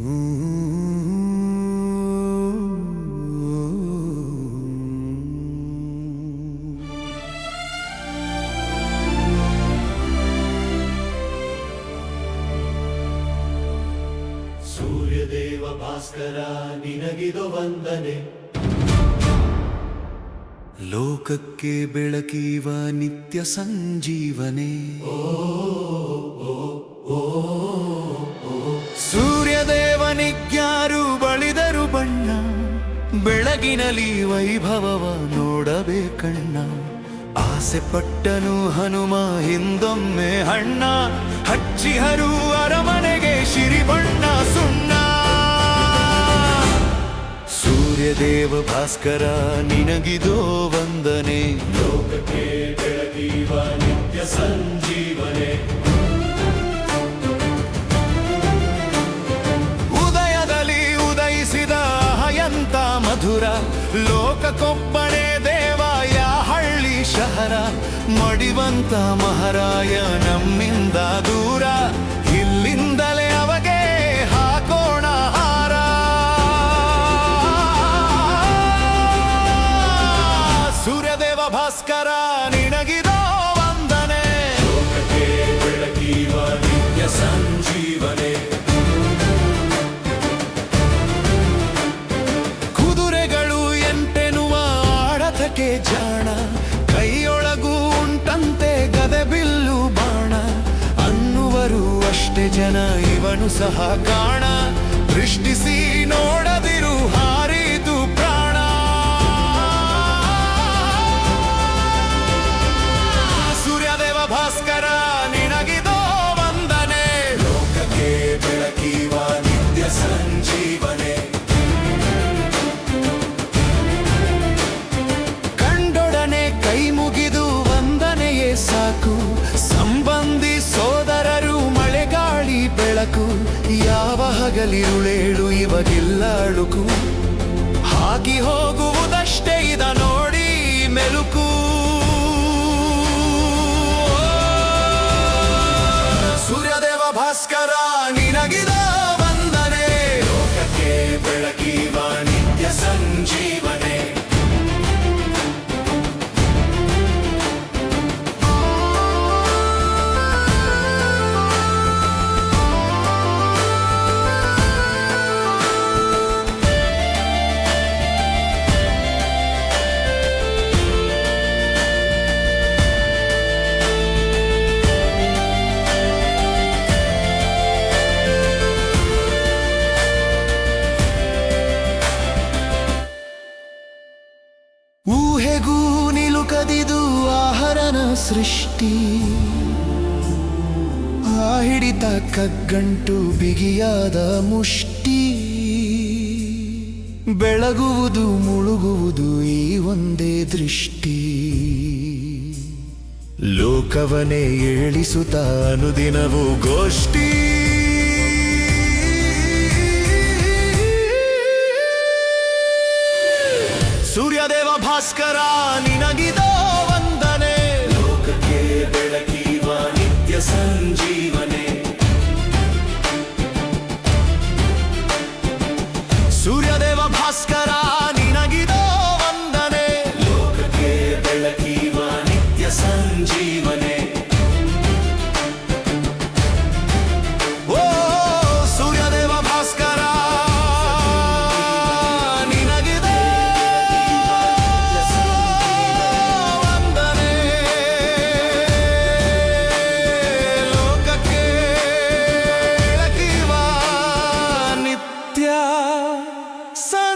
ಸೂರ್ಯದೇವ ಭಾಸ್ಕರ ನಿನಗಿದು ವಂದನೆ. ಲೋಕಕ್ಕೆ ಬೆಳಕೀವ ನಿತ್ಯ ಸಂಜೀವನೆ. ಸೂರ್ಯದೇವನಿಗ್ಯಾರು ಬಳಿದರು ಬಣ್ಣ ಬೆಳಗಿನಲಿ ವೈಭವವ ನೋಡಬೇಕಣ್ಣ. ಆಸೆ ಪಟ್ಟನು ಹನುಮ, ಹಿಂದೊಮ್ಮೆ ಹಣ್ಣ ಹಚ್ಚಿಹರು ಅರಮನೆಗೆ ಶಿರಿಬಣ್ಣ ಸುಣ್ಣ. ಸೂರ್ಯದೇವ ಭಾಸ್ಕರ, ನಿನಗಿದೋ ವಂದನೆ. ಲೋಕಕ್ಕೆ ನಿತ್ಯ ಸಂಜೀವನೆ. ಲೋಕಕ್ಕೊಬ್ಬನೇ ದೇವಾಯ ಹಳ್ಳಿ ಶಹರ ಮಡಿವಂತ ಮಹಾರಾಯ ನಮ್ಮಿಂದ ದೂರ ಇಲ್ಲಿಂದಲೇ ಅವಗೆ ಹಾಕೋಣ ಹಾರ. ಸೂರ್ಯದೇವ ಭಾಸ್ಕರ ಇವನು ಸಹ ಕಾಣ. ದೃಷ್ಟಿಸಿ ನೋಡದಿರು ಹಾರಿದು ಪ್ರಾಣ. ಸೂರ್ಯದೇವ ಭಾಸ್ಕರ ಹಗಲಿರುಳೇಳು ಇವಗಿಲ್ಲ ಅಳುಕು. ಹಾಕಿ ಹೋಗುವುದಷ್ಟೇ ಇದ ನೋಡಿ ಮೆಲುಕು. ಸೂರ್ಯದೇವ ಭಾಸ್ಕರ ನಿನಗಿದ ನಿಲುಕದಿದು ಆಹರನ ಸೃಷ್ಟಿ. ಆ ಹಿಡಿತ ಕಗ್ಗಂಟು ಬಿಗಿಯಾದ ಮುಷ್ಟಿ. ಬೆಳಗುವುದು, ಮುಳುಗುವುದು ಈ ಒಂದೇ ದೃಷ್ಟಿ. ಲೋಕವನೇ ಏಳಿಸುತ್ತ ಅನುದಿನವೂ ಗೋಷ್ಠಿ. ಸೂರ್ಯದೇವ ಭಾಸ್ಕರ, ನಿನಗಿದ ಸಂಜೀವನೆ. ಸೂರ್ಯದೇವ ಭಾಸ್ಕರ ನಿನಗಿದೋ ವಂದನೆ. ಲೋಕಕ್ಕೆ ಬೆಳಕೀವ ನಿತ್ಯ ಸಂಜೀವನೆ. coração.